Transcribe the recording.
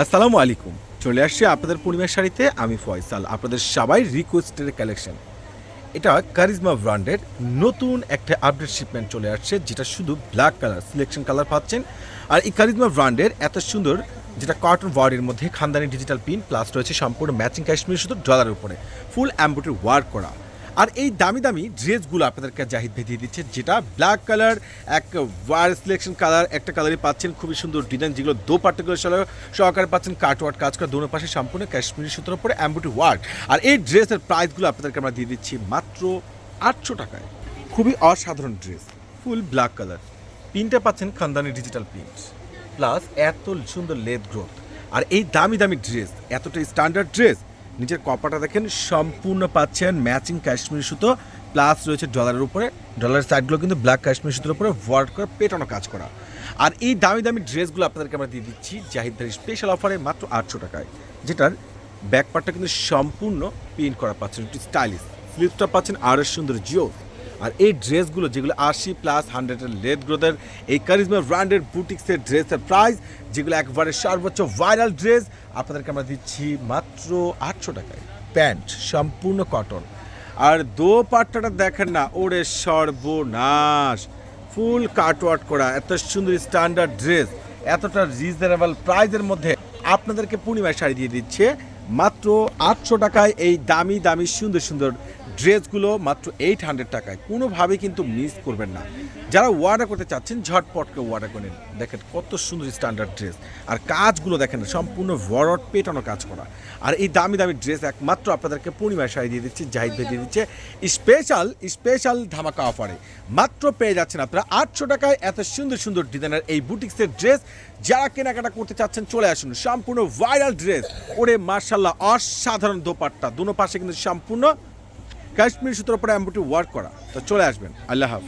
আসসালামু আলাইকুম। চলে আসছি আপনাদের পূর্ণিমার শাড়িতে, আমি ফয়সাল, আপনাদের সবাই রিকোয়েস্টের কালেকশন এটা কারিজমা ব্র্যান্ডের নতুন একটা আপডেট শিপমেন্ট চলে আসছে, যেটা শুধু ব্ল্যাক কালার সিলেকশন কালার পাচ্ছেন। আর এই কারিজমা ব্র্যান্ডের এত সুন্দর, যেটা কটন ওয়ার্ডের মধ্যে খানদানি ডিজিটাল পিন প্লাস রয়েছে সম্পূর্ণ ম্যাচিং কাশ্মীর শুধু ডলারের উপরে। ফুল অ্যাম্বোটারি ওয়ার্ক করা। আর এই দামি দামি ড্রেসগুলো আপনাদেরকে জাহিদ ভেদিয়ে দিচ্ছে, যেটা ব্ল্যাক কালার এক ওয়ার সিলেকশন কালার একটা কালারই পাচ্ছেন, খুবই সুন্দর ডিজাইন যেগুলো দো পার্টিকুলার সহকারে পাচ্ছেন কাটওয়ার্ড কাজ করা, দোনো পাশে সম্পূর্ণ কাশ্মীরি সুতোর উপরে অ্যাম্বুটি ওয়ার্ক আর এই ড্রেসের প্রাইসগুলো আপনাদেরকে আমরা দিয়ে দিচ্ছি মাত্র আটশো টাকায়। খুবই অসাধারণ ড্রেস ফুল ব্ল্যাক কালার পিনটা পাচ্ছেন খানদানি ডিজিটাল প্রিন্ট প্লাস এত সুন্দর লেদ গ্রোথ আর এই দামি দামি ড্রেস এতটা স্ট্যান্ডার্ড ড্রেস নিচের কপাটা দেখেন সম্পূর্ণ পাচ্ছেন ম্যাচিং কাশ্মীরি সুতো প্লাস রয়েছে ডলারের উপরে। ডলারের সাইডগুলো কিন্তু ব্ল্যাক কাশ্মীর সুতোর উপরে ওয়ার্ড করে পেটানো কাজ করা। আর এই দামি দামি ড্রেসগুলো আপনাদেরকে আমরা দিয়ে দিচ্ছি জাহিদদের স্পেশাল অফারে মাত্র আটশো টাকায়, যেটার ব্যাকপার্টটা কিন্তু সম্পূর্ণ প্রিন্ট করা পাচ্ছেন, একটু স্টাইলিশ স্লিপটা পাচ্ছেন আরও সুন্দর জিও আর এই ড্রেসগুলো যেগুলো আশি প্লাস হান্ড্রেডের লেদ গ্রোথের এই কারিজমা ব্র্যান্ডের বুটিক্সের ড্রেসের প্রাইস যেগুলো একবারে সর্বোচ্চ ভাইরাল ড্রেস আপনাদেরকে আমরা দিচ্ছি মাত্র আটশো টাকায়। প্যান্ট সম্পূর্ণ কটন আর দো পাট্টাটা দেখেন না, ওরে সর্বনাশ। ফুল কাটওয়ার্ট করা, এত সুন্দর স্ট্যান্ডার্ড ড্রেস এতটা রিজনেবল প্রাইজের মধ্যে আপনাদেরকে পূর্ণিমায় শাড়ি দিয়ে দিচ্ছে মাত্র আটশো টাকায় এই দামি দামি, সুন্দর সুন্দর ড্রেসগুলো মাত্র এইট হান্ড্রেড টাকায়। কোনোভাবেই কিন্তু মিস করবেন না। যারা ওয়ার্ডার করতে চাচ্ছেন ঝটপটকে ওয়ার্ডার করে নিন। দেখেন কত সুন্দর স্ট্যান্ডার্ড ড্রেস আর কাজগুলো দেখেন, সম্পূর্ণ ভরট পেটানো কাজ করা। আর এই দামি দামি ড্রেস একমাত্র আপনাদেরকে পূর্ণিমায় শাড়ি দিয়ে দিচ্ছে, জাহিদ ভাই দিয়ে দিচ্ছে। স্পেশাল স্পেশাল ধামাকা অফারে মাত্র পেয়ে যাচ্ছেন আপনারা আটশো টাকায় এত সুন্দর সুন্দর ডিজাইনের এই বুটিক্সের ড্রেস যারা কেনাকাটা করতে চাচ্ছেন, চলে আসুন। সম্পূর্ণ ভাইরাল ড্রেস ওরে মার্শাল্লাহ অসাধারণ দোপাট্টা। দুনো পাশে কিন্তু সম্পূর্ণ কাশ্মীর সূত্রপাড়ায় এমবুটি ওয়ার্ক করা। তো চলে আসবেন। আল্লাহ হাফিজ।